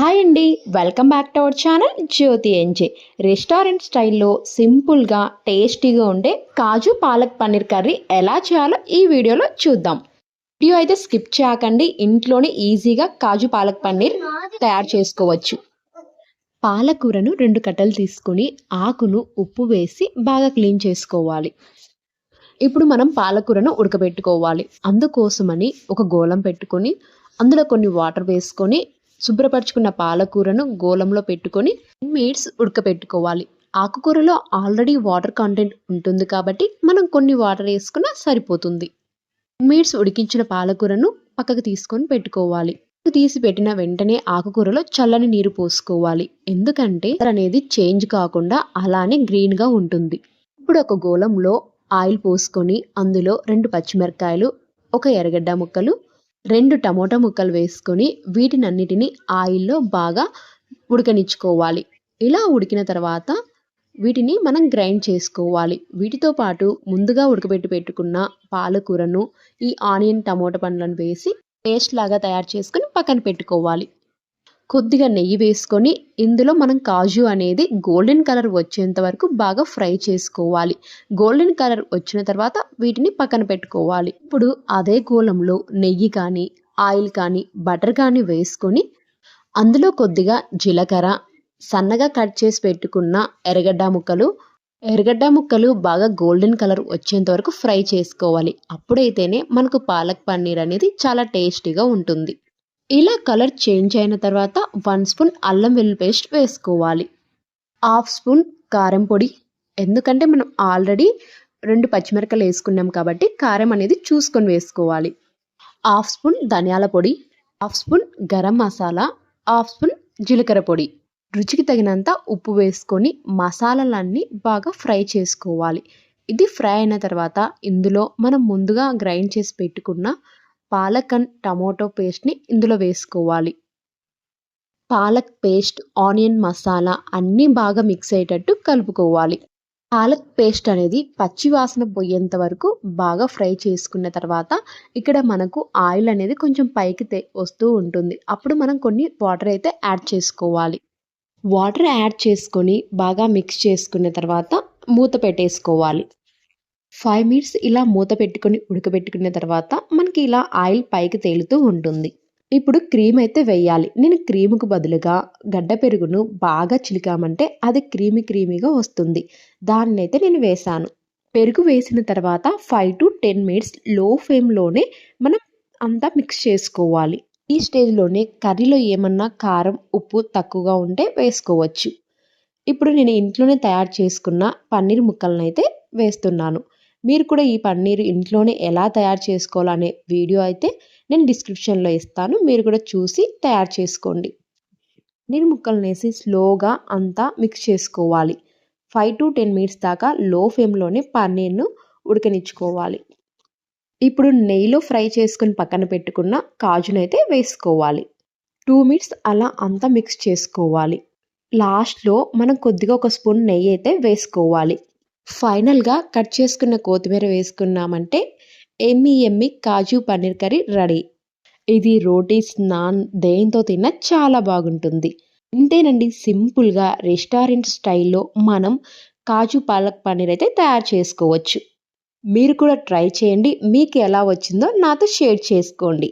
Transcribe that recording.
Hi అండి welcome back to our channel Jyothi NJ restaurant స్టైల్లో సింపుల్గా టేస్టీగా ఉండే కాజు పాలక్ పన్నీర్ కర్రీ ఎలా చేయాలో ఈ వీడియోలో చూద్దాం. వీడియో అయితే స్కిప్ చేయకండి ఇంట్లోనే ఈజీగా కాజు పాలక్ పన్నీర్ తయారు చేసుకోవచ్చు. పాలకూరను రెండు కట్టలు తీసుకొని ఆకును ఉప్పు వేసి బాగా క్లీన్ చేసుకోవాలి. ఇప్పుడు మనం పాలకూరను ఉడకబెట్టుకోవాలి. అందుకోసమని ఒక గోళం పెట్టుకొని అందులో కొన్ని వాటర్ వేసుకొని శుభ్రపరచుకున్న పాలకూరను గోళంలో పెట్టుకొని మినిట్స్ ఉడకపెట్టుకోవాలి. ఆకుకూరలో ఆల్రెడీ వాటర్ కంటెంట్ ఉంటుంది కాబట్టి మనం కొన్ని వాటర్ వేసుకున్నా సరిపోతుంది. మినిట్స్ ఉడికించిన పాలకూరను పక్కకు తీసుకొని పెట్టుకోవాలి. తీసి పెట్టిన వెంటనే ఆకుకూరలో చల్లని నీరు పోసుకోవాలి. ఎందుకంటే అనేది చేంజ్ కాకుండా అలానే గ్రీన్గా ఉంటుంది. ఇప్పుడు ఒక గోళంలో ఆయిల్ పోసుకొని అందులో రెండు పచ్చిమిరకాయలు ఒక ఎర్రగడ్డ ముక్కలు రెండు టమోటా ముక్కలు వేసుకొని వీటినన్నిటిని ఆయిల్లో బాగా ఉడకనిచ్చుకోవాలి. ఇలా ఉడికిన తర్వాత వీటిని మనం గ్రైండ్ చేసుకోవాలి. వీటితో పాటు ముందుగా ఉడకబెట్టి పెట్టుకున్న పాలకూరను ఈ ఆనియన్ టమోటా పండ్లను వేసి పేస్ట్ లాగా తయారు చేసుకొని పక్కన పెట్టుకోవాలి. కొద్దిగా నెయ్యి వేసుకొని ఇందులో మనం కాజు అనేది గోల్డెన్ కలర్ వచ్చేంత వరకు బాగా ఫ్రై చేసుకోవాలి. గోల్డెన్ కలర్ వచ్చిన తర్వాత వీటిని పక్కన పెట్టుకోవాలి. ఇప్పుడు అదే గోళంలో నెయ్యి కానీ ఆయిల్ కానీ బటర్ కానీ వేసుకొని అందులో కొద్దిగా జీలకర్ర సన్నగా కట్ చేసి పెట్టుకున్న ఎర్రగడ్డ ముక్కలు ఎర్రగడ్డ ముక్కలు బాగా గోల్డెన్ కలర్ వచ్చేంత వరకు ఫ్రై చేసుకోవాలి. అప్పుడైతేనే మనకు పాలక్ పన్నీర్ అనేది చాలా టేస్టీగా ఉంటుంది. ఇలా కలర్ చేంజ్ అయిన తర్వాత వన్ స్పూన్ అల్లం వెల్లుల్లి పేస్ట్ వేసుకోవాలి. హాఫ్ స్పూన్ కారం పొడి. ఎందుకంటే మనం ఆల్రెడీ రెండు పచ్చిమిరపకాయలు వేసుకున్నాం కాబట్టి కారం అనేది చూసుకొని వేసుకోవాలి. హాఫ్ స్పూన్ ధనియాల పొడి. Half spoon garam masala. Half spoon జీలకర్ర పొడి. రుచికి తగినంత ఉప్పు వేసుకొని మసాలాలన్నీ బాగా ఫ్రై చేసుకోవాలి. ఇది ఫ్రై అయిన తర్వాత ఇందులో మనం ముందుగా గ్రైండ్ చేసి పెట్టుకున్న పాలక్ అండ్ టమోటో పేస్ట్ని ఇందులో వేసుకోవాలి. పాలక్ పేస్ట్ ఆనియన్ మసాలా అన్నీ బాగా మిక్స్ అయ్యేటట్టు కలుపుకోవాలి. పాలక్ పేస్ట్ అనేది పచ్చి వాసన పోయేంత వరకు బాగా ఫ్రై చేసుకున్న తర్వాత ఇక్కడ మనకు ఆయిల్ అనేది కొంచెం పైకి వస్తూ ఉంటుంది. అప్పుడు మనం కొన్ని వాటర్ అయితే యాడ్ చేసుకోవాలి. వాటర్ యాడ్ చేసుకొని బాగా మిక్స్ చేసుకున్న తర్వాత మూత పెట్టేసుకోవాలి. ఫైవ్ మినిట్స్ ఇలా మూత పెట్టుకొని ఉడకబెట్టుకున్న తర్వాత మనకి ఇలా ఆయిల్ పైకి తేలుతూ ఉంటుంది. ఇప్పుడు క్రీమ్ అయితే వేయాలి. నేను క్రీముకు బదులుగా గడ్డ పెరుగును బాగా చిలికామంటే అది క్రీమీ క్రీమీగా వస్తుంది. దాన్ని అయితే నేను వేసాను పెరుగు వేసిన తర్వాత ఫైవ్ టు టెన్ మినిట్స్లో ఫ్లేమ్లోనే మనం అంతా మిక్స్ చేసుకోవాలి. ఈ స్టేజ్లోనే కర్రీలో ఏమన్నా కారం ఉప్పు తక్కువగా ఉంటే వేసుకోవచ్చు. ఇప్పుడు నేను ఇంట్లోనే తయారు చేసుకున్న పన్నీర్ ముక్కలను అయితే వేస్తున్నాను. మీరు కూడా ఈ పన్నీర్ ఇంట్లోనే ఎలా తయారు చేసుకోవాలనే వీడియో అయితే నేను డిస్క్రిప్షన్లో ఇస్తాను. మీరు కూడా చూసి తయారు చేసుకోండి. పన్నీర్ ముక్కలను వేసి స్లోగా అంతా మిక్స్ చేసుకోవాలి. ఫైవ్ టు టెన్ మినిట్స్ దాకా లో ఫ్లేమ్లోనే పన్నీర్ను ఉడకనిచ్చుకోవాలి. ఇప్పుడు నెయ్యిలో ఫ్రై చేసుకుని పక్కన పెట్టుకున్న కాజునైతే వేసుకోవాలి. టూ మినిట్స్ అలా అంతా మిక్స్ చేసుకోవాలి. లాస్ట్లో మనం కొద్దిగా ఒక స్పూన్ నెయ్యి అయితే వేసుకోవాలి. ఫైనల్గా కట్ చేసుకున్న కొత్తిమీర వేసుకున్నామంటే ఎమ్మి ఎమ్మి కాజు పన్నీర్ కర్రీ రెడీ. ఇది రోటీస్ నాన్ దేంతో తిన్న చాలా బాగుంటుంది. ఇంతేనండి సింపుల్గా రెస్టారెంట్ స్టైల్లో మనం కాజు పాలక్ పన్నీర్ అయితే తయారు చేసుకోవచ్చు. మీరు కూడా ట్రై చేయండి మీకు ఎలా వచ్చిందో నాతో షేర్ చేసుకోండి.